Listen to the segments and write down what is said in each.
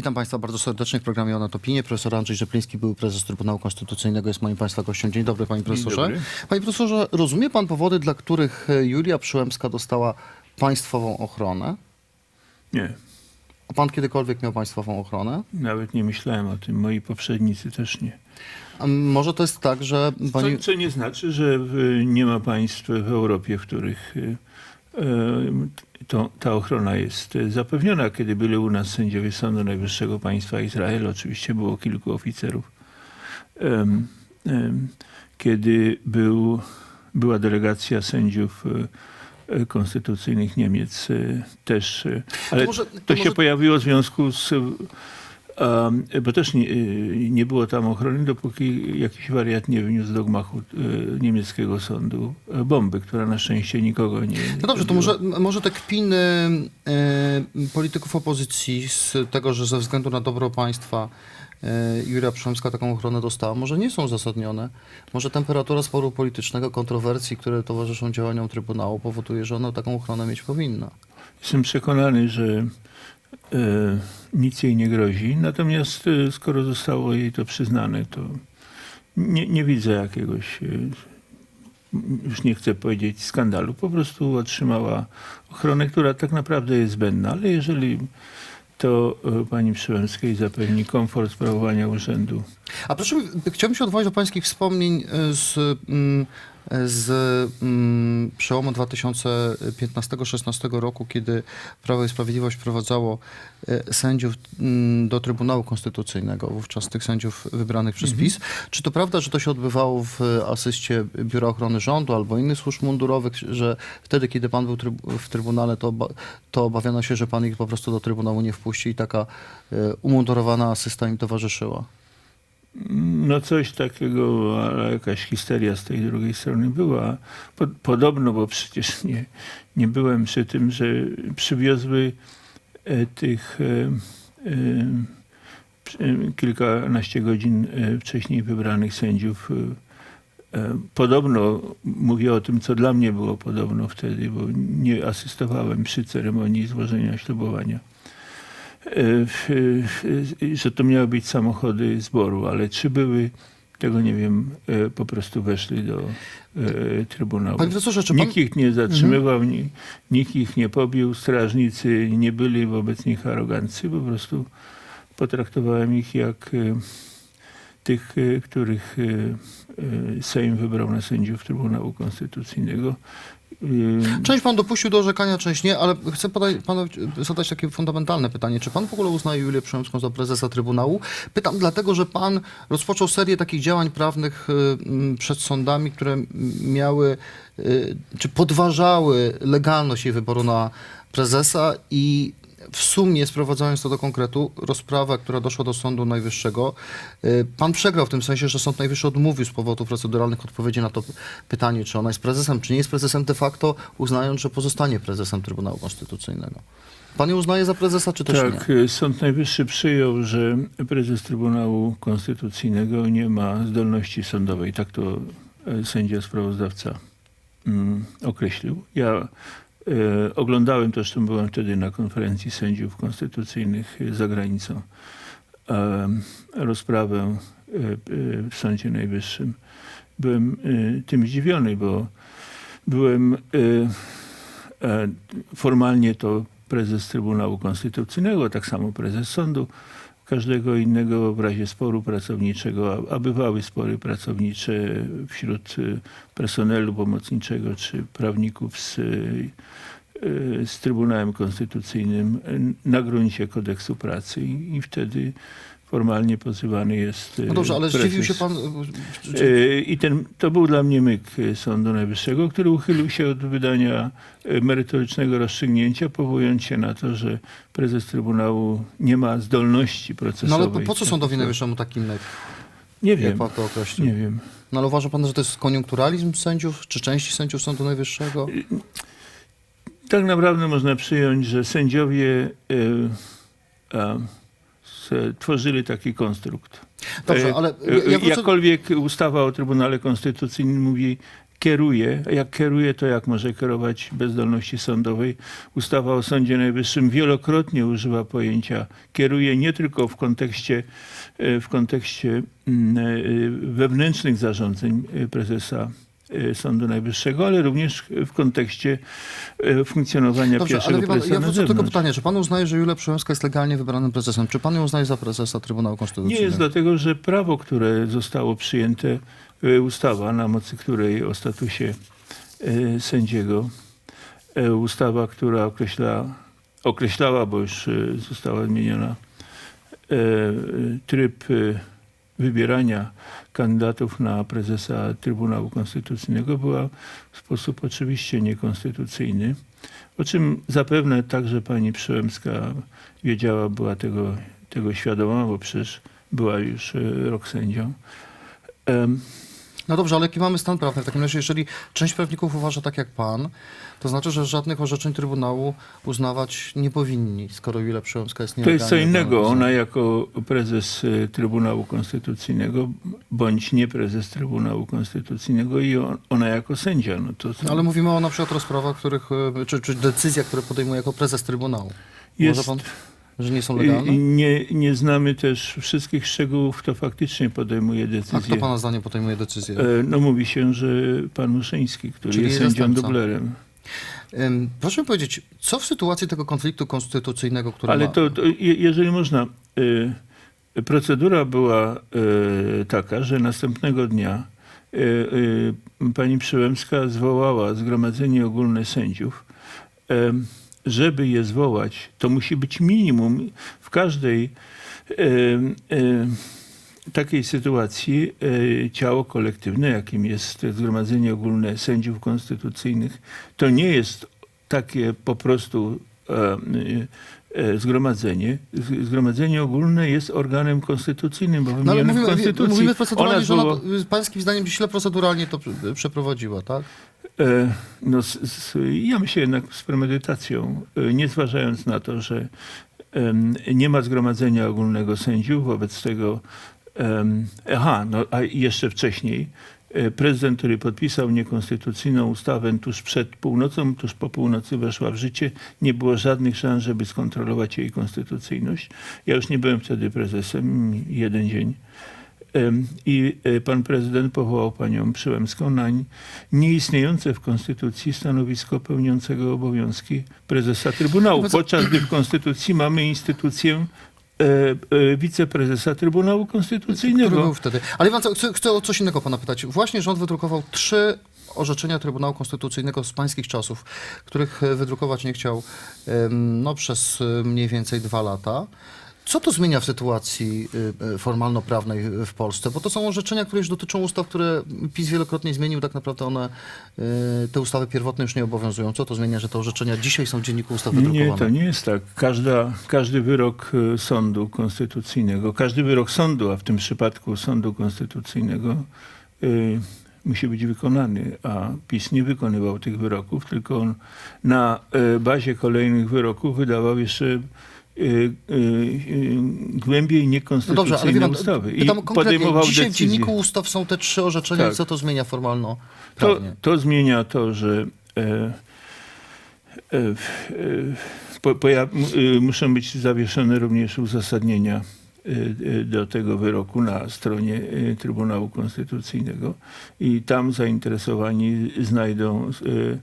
Witam Państwa bardzo serdecznie w programie Ona Opinie. Profesor Andrzej Rzepliński, były prezes Trybunału Konstytucyjnego, jest moim Państwa gościem. Dzień dobry, Panie Profesorze. dobry. Panie Profesorze, rozumie Pan powody, dla których e, Julia Przyłębska dostała państwową ochronę? Nie, A Pan kiedykolwiek miał państwową ochronę? nawet nie myślałem o tym. Moi poprzednicy też nie. A może to jest tak, że Pani... Co, co nie znaczy, że nie ma państw w Europie, w których y, y, to, ta ochrona jest y, zapewniona. Kiedy byli u nas sędziowie Sądu Najwyższego Państwa Izrael, oczywiście było kilku oficerów. Kiedy był, była delegacja sędziów y, y, konstytucyjnych Niemiec też, ale to, może- to się może- pojawiło w związku z bo też nie, y, nie było tam ochrony, dopóki jakiś wariat nie wyniósł do gmachu y, niemieckiego sądu y, bomby, która na szczęście nikogo nie. No dobrze, to może, może te kpiny e, polityków opozycji z tego, że ze względu na dobro państwa e, Julia Przyłębska taką ochronę dostała, może nie są uzasadnione. Może temperatura sporu politycznego, kontrowersji, które towarzyszą działaniom Trybunału powoduje, że ona taką ochronę mieć powinna. Jestem przekonany, że e, nic jej nie grozi. Natomiast e, skoro zostało jej to przyznane, to nie, nie widzę jakiegoś, e, już nie chcę powiedzieć skandalu. Po prostu otrzymała ochronę, która tak naprawdę jest zbędna. Ale jeżeli to pani Przyłębskiej zapewni komfort sprawowania urzędu, A proszę chciałbym się odwołać do pańskich wspomnień z, mm, z mm, przełomu 2015-16 roku, kiedy Prawo i Sprawiedliwość wprowadzało e, sędziów mm, do Trybunału Konstytucyjnego, wówczas tych sędziów wybranych przez PiS. Czy to prawda, że to się odbywało w asyście Biura Ochrony Rządu albo innych służb mundurowych, że wtedy, kiedy pan był tryb- w Trybunale, to, oba- to obawiano się, że pan ich po prostu do Trybunału nie wpuści i taka e, umundurowana asysta im towarzyszyła? No coś takiego, ale jakaś histeria z tej drugiej strony była. Po, podobno, bo przecież nie, nie byłem przy tym, że przywiozły e, tych e, e, kilkanaście godzin wcześniej wybranych sędziów. Podobno, mówię o tym, co dla mnie było podobno wtedy, bo nie asystowałem przy ceremonii złożenia ślubowania że to miały być samochody zboru, ale czy były, tego nie wiem, e, po prostu weszli do e, Trybunału. Panie profesorze, czy pan... Nikt ich nie zatrzymywał, ni, nikt ich nie pobił, strażnicy nie byli wobec nich arogancy, po prostu potraktowałem ich jak e, tych, e, których e, e, Sejm wybrał na sędziów Trybunału Konstytucyjnego. E, Część pan dopuścił do orzekania, część nie, ale chcę podać, panu zadać takie fundamentalne pytanie. Czy pan w ogóle uznaje Julię Przyłębską za prezesa Trybunału? Pytam dlatego, że pan rozpoczął serię takich działań prawnych y, mm, przed sądami, które miały, y, czy podważały legalność jej wyboru na prezesa i w sumie, sprowadzając to do konkretu, rozprawa, która doszła do Sądu Najwyższego, y, pan przegrał w tym sensie, że Sąd Najwyższy odmówił z powodów proceduralnych odpowiedzi na to pytanie, czy ona jest prezesem, czy nie jest prezesem de facto, uznając, że pozostanie prezesem Trybunału Konstytucyjnego. Pan ją uznaje za prezesa, czy też Tak, nie? e, Sąd Najwyższy przyjął, że prezes Trybunału Konstytucyjnego nie ma zdolności sądowej. Tak to e, sędzia sprawozdawca mm, określił. Ja oglądałem, to zresztą byłem wtedy na konferencji sędziów konstytucyjnych e, za granicą, e, rozprawę e, e, w Sądzie Najwyższym. Byłem e, tym zdziwiony, bo byłem e, e, formalnie to prezes Trybunału Konstytucyjnego, tak samo prezes sądu każdego innego w razie sporu pracowniczego, a, bywały spory pracownicze wśród y, personelu pomocniczego czy prawników z, z Trybunałem Konstytucyjnym y, na gruncie kodeksu pracy i, wtedy formalnie pozywany jest y, No dobrze, ale zdziwił prezes. się pan... y, I ten, to był dla mnie myk Sądu Najwyższego, który uchylił się od wydania merytorycznego rozstrzygnięcia, powołując się na to, że prezes Trybunału nie ma zdolności No procesowej. ale po, co Sądowi Najwyższemu taki myk, Nie jak wiem, pan to określił? nie wiem. No ale uważa pan, że to jest koniunkturalizm sędziów, czy części sędziów Sądu Najwyższego? Tak naprawdę można przyjąć, że sędziowie e, a, s- tworzyli taki konstrukt. Dobrze, E, ale e, ja wrócę... Jakkolwiek ustawa o Trybunale Konstytucyjnym mówi kieruje. A Jak kieruje, to jak może kierować bez zdolności sądowej? Ustawa o Sądzie Najwyższym wielokrotnie używa pojęcia kieruje nie tylko w kontekście, e, w kontekście mm, e, wewnętrznych zarządzeń e, prezesa e, Sądu Najwyższego, ale również w kontekście e, funkcjonowania Dobrze, pierwszego ale pan, prezesa ja na zewnątrz. pytania. Czy pan uznaje, że Julia Przyłębska jest legalnie wybranym prezesem? Czy pan ją uznaje za prezesa Trybunału Nie Konstytucyjnego? jest dlatego, że prawo, które zostało przyjęte, e, ustawa, na mocy której o statusie sędziego, ustawa, która określa, określała, bo już została zmieniona, tryb wybierania kandydatów na prezesa Trybunału Konstytucyjnego była w sposób oczywiście niekonstytucyjny, o czym zapewne także pani Przyłębska wiedziała, była tego, tego świadoma, bo przecież była już e, rok sędzią. Em, No dobrze, ale jaki mamy stan prawny? W takim razie, jeżeli część prawników uważa tak jak pan, to znaczy, że żadnych orzeczeń Trybunału uznawać nie powinni, skoro Julia Przyłębska jest To jest co innego. Ona jako prezes e, Trybunału Konstytucyjnego, bądź nie prezes Trybunału Konstytucyjnego i on, ona jako sędzia. No to Ale mówimy o na przykład rozprawach, których, e, czy, czy decyzjach, które podejmuje jako prezes Trybunału. Jest- Uważa pan, że nie są legalne? nie, nie znamy też wszystkich szczegółów, kto faktycznie podejmuje A decyzję. kto pana zdaniem podejmuje decyzję? E, No mówi się, że pan Muszyński, który Czyli jest sędzią zastępca. dublerem. Ym, Proszę mi powiedzieć, co w sytuacji tego konfliktu konstytucyjnego, który Ale ma... to, to je- jeżeli można, y, procedura była y, taka, że następnego dnia y, y, pani Przyłębska zwołała Zgromadzenie Ogólne Sędziów. Em, żeby je zwołać, to musi być minimum w każdej em, em, takiej sytuacji e, ciało kolektywne, jakim jest Zgromadzenie Ogólne Sędziów Konstytucyjnych, to nie jest takie po prostu e, e, zgromadzenie. Zgromadzenie Ogólne jest organem konstytucyjnym, bo No ale wymienione w mówimy, Konstytucji. mówimy proceduralnie, że ona zwoła- y, pańskim zdaniem źle proceduralnie to pr- przeprowadziła, tak? E, No, z, z, ja myślę jednak z premedytacją, e, nie zważając na to, że nie ma zgromadzenia ogólnego sędziów, wobec tego, aha, no a jeszcze wcześniej, e, prezydent, który podpisał niekonstytucyjną ustawę tuż przed północą, tuż po północy weszła w życie, nie było żadnych szans, żeby skontrolować jej konstytucyjność. Ja już nie byłem wtedy prezesem, jeden dzień. I e, pan prezydent powołał panią Przyłębską na nieistniejące w Konstytucji stanowisko pełniącego obowiązki prezesa Trybunału, podczas gdy w Konstytucji mamy instytucję e, e, wiceprezesa Trybunału Który Konstytucyjnego. był wtedy. Ale Iwan, chcę, chcę o coś innego pana pytać. Właśnie rząd wydrukował trzy orzeczenia Trybunału Konstytucyjnego z pańskich czasów, których wydrukować nie chciał no, przez mniej więcej dwa lata. Co to zmienia w sytuacji y, y, formalno-prawnej w Polsce? Bo to są orzeczenia, które już dotyczą ustaw, które PiS wielokrotnie zmienił. Tak naprawdę one, y, te ustawy pierwotne już nie obowiązują. Co to zmienia, że te orzeczenia dzisiaj są w Dzienniku Ustaw Nie, wydrukowane? to nie jest tak. Każda, każdy wyrok sądu konstytucyjnego, każdy wyrok sądu, a w tym przypadku sądu konstytucyjnego, musi być wykonany, a PiS nie wykonywał tych wyroków, tylko on na bazie kolejnych wyroków wydawał jeszcze e, e, e, głębiej No niekonstytucyjne dobrze, wie pan, ustawy i podejmował dzisiaj w decyzje. Dzienniku Ustaw są te trzy orzeczenia Tak. co to zmienia To, formalno-prawnie? to zmienia to, że e, e, e, po, m- y, muszą być zawieszone również uzasadnienia y, y, do tego wyroku na stronie y, Trybunału Konstytucyjnego i tam zainteresowani znajdą y,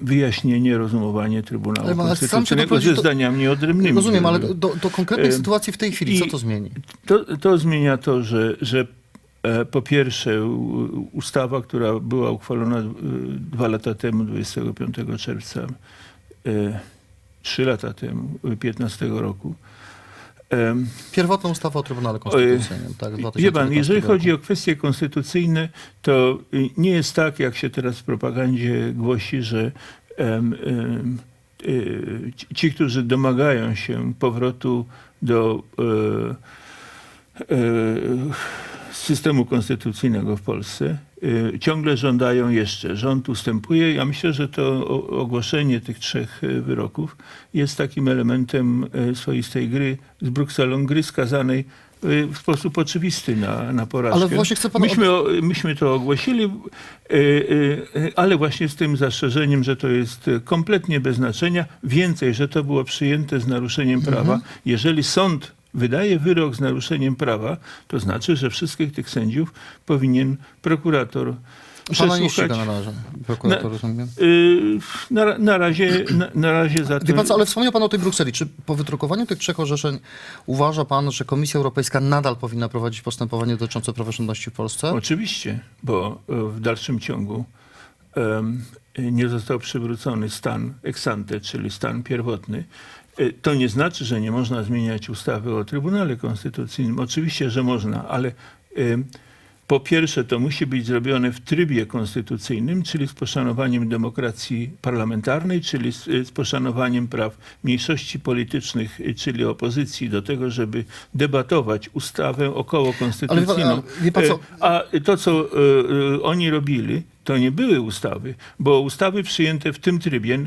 wyjaśnienie, rozumowanie Trybunału Ale Konstytucyjnego ze zdaniami odrębnymi. Rozumiem, ale do, do konkretnej sytuacji w tej chwili, co to zmieni? To, to zmienia to, że, że e, po pierwsze ustawa, która była uchwalona e, dwa lata temu, 25 czerwca, e, trzy lata temu, e, 15 roku. Pierwotna ustawa o Trybunale Konstytucyjnym, tak, Wie pan, 2015 jeżeli chodzi o kwestie konstytucyjne, to y, nie jest tak, jak się teraz w propagandzie głosi, że em, em, y, ci- którzy domagają się powrotu do e, e, systemu konstytucyjnego w Polsce, ciągle żądają jeszcze. Rząd ustępuje. Ja myślę, że to ogłoszenie tych trzech y, wyroków jest takim elementem e, swoistej gry z Brukselą, gry skazanej y, w sposób oczywisty na, na porażkę. Ale właśnie chcę pana- myśmy, myśmy to ogłosili, y, y, y, ale właśnie z tym zastrzeżeniem, że to jest y, kompletnie bez znaczenia. Więcej, że to było przyjęte z naruszeniem Mhm. prawa. Jeżeli sąd wydaje wyrok z naruszeniem prawa, to znaczy, że wszystkich tych sędziów powinien prokurator Pana ściga na razie, prokurator, rozumiem. Y, na, na, razie, na, na razie za to... Pan co, ale wspomniał pan o tej Brukseli. Czy po wydrukowaniu tych trzech orzeczeń uważa pan, że Komisja Europejska nadal powinna prowadzić postępowanie dotyczące praworządności w Polsce? Oczywiście, bo e, w dalszym ciągu em, nie został przywrócony stan ex ante, czyli stan pierwotny. E, To nie znaczy, że nie można zmieniać ustawy o Trybunale Konstytucyjnym. Oczywiście, że można, ale po pierwsze to musi być zrobione w trybie konstytucyjnym, czyli z poszanowaniem demokracji parlamentarnej, czyli z, z poszanowaniem praw mniejszości politycznych, y, czyli opozycji do tego, żeby debatować ustawę około konstytucyjną. A to, co oni robili, to nie były ustawy, bo ustawy przyjęte w tym trybie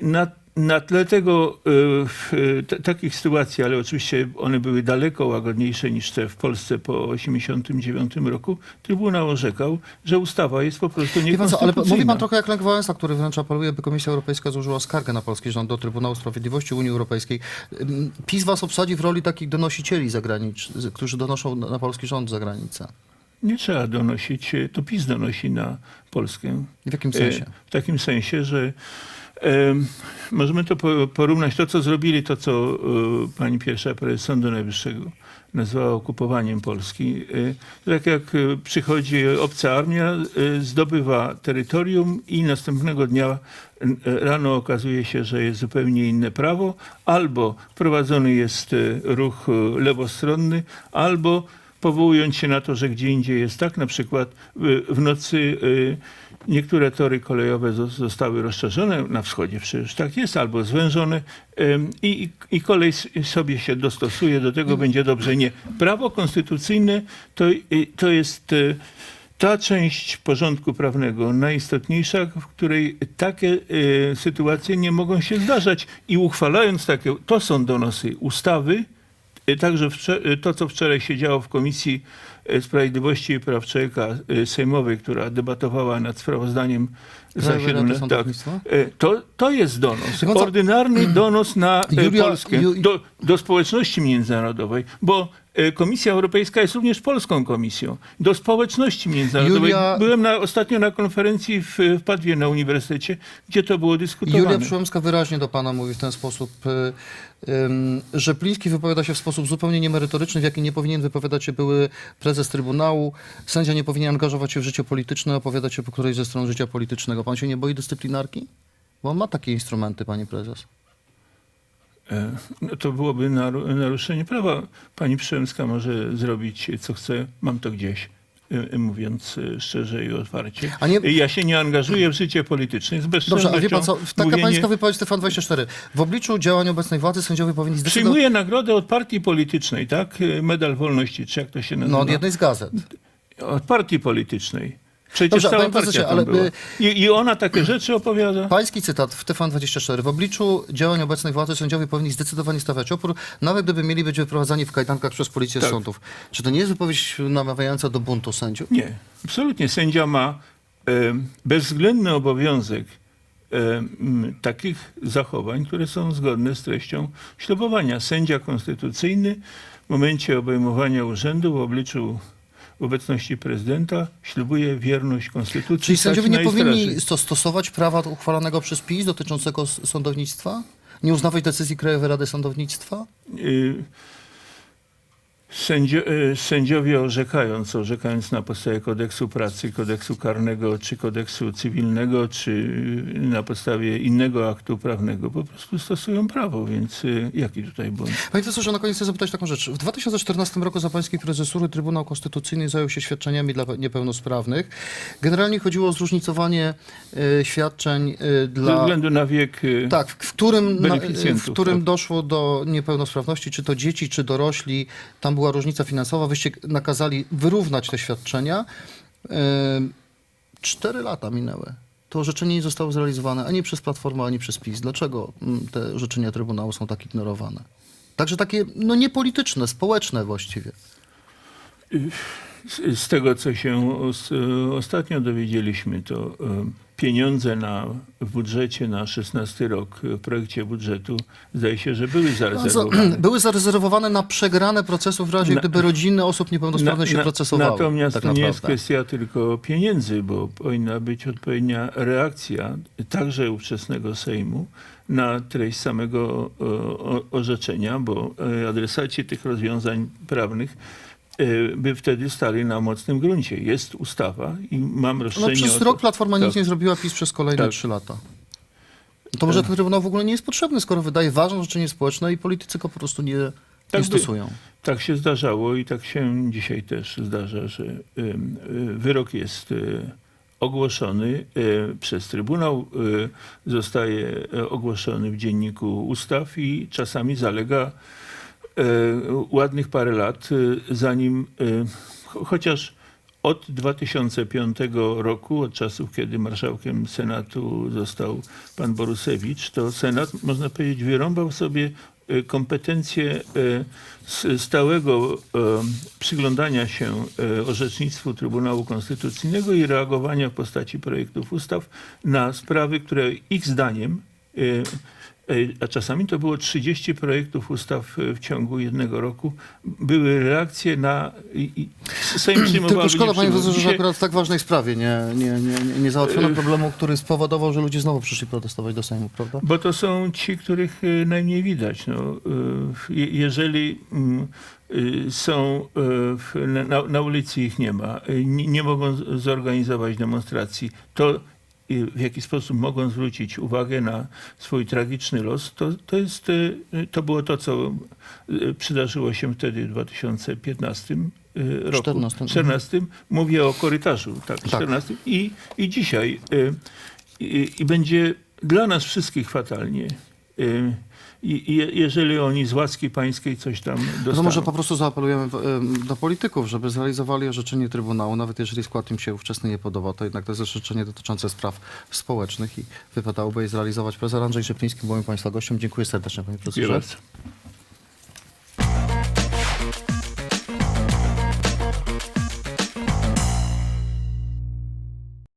na, na tle tego, e, w, e, t- takich sytuacji, ale oczywiście one były daleko łagodniejsze niż te w Polsce po 1989 roku, Trybunał orzekał, że ustawa jest po prostu co, ale niekonstytucyjna. mówi pan trochę jak Lech Wałęsa, który wręcz apeluje, by Komisja Europejska złożyła skargę na polski rząd do Trybunału Sprawiedliwości Unii Europejskiej. PiS was obsadzi w roli takich donosicieli zagranicznych, którzy donoszą na polski rząd za granicę. Nie trzeba donosić, e, to PiS donosi na Polskę. W jakim sensie? E, W takim sensie, że możemy to po- porównać, to co zrobili, to co e, pani pierwsza prezes Sądu Najwyższego nazwała okupowaniem Polski. Tak jak przychodzi obca armia, zdobywa terytorium i następnego dnia rano okazuje się, że jest zupełnie inne prawo, albo wprowadzony jest ruch lewostronny, albo powołując się na to, że gdzie indziej jest tak, na przykład y, w nocy y, niektóre tory kolejowe zo- zostały rozszerzone, na wschodzie przecież tak jest, albo zwężone i, i kolej sobie się dostosuje, do tego będzie dobrze. Nie. Prawo konstytucyjne to, y, to jest ta część porządku prawnego najistotniejsza, w której takie sytuacje nie mogą się zdarzać i uchwalając takie, to są donosy ustawy, Także wcze- y, to, co wczoraj się działo w Komisji y, Sprawiedliwości i Praw Człowieka y, Sejmowej, która debatowała nad sprawozdaniem Krajowej Rady 17 tak, Sądownictwa? y, to, to jest donos. Wie pan co? Ordynarny donos na y, Julia- Polskę, Ju- do, do społeczności międzynarodowej, bo y, Komisja Europejska jest również polską komisją. Do społeczności międzynarodowej. Julia- Byłem na, ostatnio na konferencji w, w Padwie na uniwersytecie, gdzie to było dyskutowane. Julia Przyłębska wyraźnie do pana mówi w ten sposób, y, ym, że Pliński wypowiada się w sposób zupełnie niemerytoryczny, w jaki nie powinien wypowiadać się były prezes Trybunału. Sędzia nie powinien angażować się w życie polityczne, opowiadać się po którejś ze stron życia politycznego. Pan się nie boi dyscyplinarki? Bo on ma takie instrumenty, pani prezes. E, No to byłoby naru- naruszenie prawa. Pani Przyłębska może zrobić co chce, mam to gdzieś, e, mówiąc e, szczerze i otwarcie. Nie- Ja się nie angażuję w życie polityczne. Z Dobrze, a wie pan co, taka mówienie- pańska wypowiedź Stefan 24. W obliczu działań obecnej władzy sędziowie powinni zdecydować... Przyjmuję nagrodę od partii politycznej, tak? Medal wolności, czy jak to się nazywa? No od jednej z gazet. Od partii politycznej. Przecież Dobrze, cała prezesie, partia ale, I, I ona takie rzeczy opowiada. Pański cytat w TFAN24. W obliczu działań obecnej władzy sędziowie powinni zdecydowanie stawiać opór, nawet gdyby mieli być wyprowadzani w kajdankach przez policję Tak. sądów. Czy to nie jest wypowiedź namawiająca do buntu sędziów? Nie, absolutnie. Sędzia ma e, bezwzględny obowiązek e, m, takich zachowań, które są zgodne z treścią ślubowania. Sędzia konstytucyjny w momencie obejmowania urzędu w obliczu w obecności prezydenta ślubuje wierność konstytucji. Czyli sędziowie nie powinni stosować prawa uchwalonego przez PiS dotyczącego sądownictwa? Nie uznawać decyzji Krajowej Rady Sądownictwa? Y, Sędzio, y, sędziowie orzekając, orzekając na podstawie kodeksu pracy, kodeksu karnego, czy kodeksu cywilnego, czy y, na podstawie innego aktu prawnego, po prostu stosują prawo, więc y, jaki tutaj błąd? Panie profesorze, na koniec chcę zapytać taką rzecz. W 2014 roku za pańskiej prezesury Trybunał Konstytucyjny zajął się świadczeniami dla niepełnosprawnych. Generalnie chodziło o zróżnicowanie e, świadczeń Ze dla... względu na wiek y, Tak, w którym, na, w którym tak. doszło do niepełnosprawności, czy to dzieci, czy dorośli, tam była różnica finansowa, wyście nakazali wyrównać te świadczenia. Ym, Cztery lata minęły. To orzeczenie nie zostało zrealizowane ani przez Platformę, ani przez PiS. Dlaczego mm, te orzeczenia Trybunału są tak ignorowane? Także takie, no niepolityczne, społeczne właściwie. Z, tego, co się os, ostatnio dowiedzieliśmy, to e, pieniądze na, w budżecie na 16 rok, w projekcie budżetu, zdaje się, że były zarezerwowane. Były zarezerwowane na przegrane procesów w razie, Na- gdyby rodziny osób niepełnosprawnych się procesowały. Natomiast tak to nie jest kwestia tylko pieniędzy, bo powinna być odpowiednia reakcja także ówczesnego Sejmu na treść samego e, o- orzeczenia, bo e, adresaci tych rozwiązań prawnych by wtedy stali na mocnym gruncie. Jest ustawa i mam No, roszczenie przez o to- rok Platforma nic tak. nie zrobiła, PiS przez kolejne Tak. trzy lata. To może ten Trybunał w ogóle nie jest potrzebny, skoro wydaje ważne życzenie społeczne i politycy go po prostu nie, nie Tak by- stosują. Tak się zdarzało i tak się dzisiaj też zdarza, że y, wyrok jest y, ogłoszony y, przez Trybunał, y, zostaje ogłoszony w dzienniku ustaw i czasami zalega ładnych parę lat, y, zanim cho- chociaż od 2005 roku, od czasów, kiedy marszałkiem Senatu został pan Borusewicz, to Senat, można powiedzieć, wyrąbał sobie kompetencje stałego przyglądania się orzecznictwu Trybunału Konstytucyjnego i reagowania w postaci projektów ustaw na sprawy, które ich zdaniem a czasami to było 30 projektów ustaw y, w ciągu jednego roku, były reakcje na... Sejm przyjmował... Tylko szkoda, panie profesorze, że akurat w tak ważnej sprawie nie, nie, nie, nie, załatwiono Y- problemu, który spowodował, że ludzie znowu przyszli protestować do Sejmu, prawda? Bo to są ci, których najmniej widać. No, je- jeżeli mm, są na, na ulicy ich nie ma, nie, nie mogą zorganizować demonstracji, to w jaki sposób mogą zwrócić uwagę na swój tragiczny los, to, to, jest, y, to było to, co y, przydarzyło się wtedy w 2015 y, roku. 14. 14. Mówię o korytarzu, tak, Tak. 14. I, i dzisiaj i, i będzie dla nas wszystkich fatalnie. I, i je- jeżeli oni z łaski pańskiej coś tam No dostaną. to może po prostu zaapelujemy em, do polityków, żeby zrealizowali orzeczenie Trybunału, nawet jeżeli skład im się ówczesny nie podoba, to jednak to jest orzeczenie dotyczące spraw społecznych i wypadałoby je zrealizować. Profesor Andrzej Rzepliński był moim Państwa gościem. Dziękuję serdecznie, panie Dziękuję profesorze. bardzo.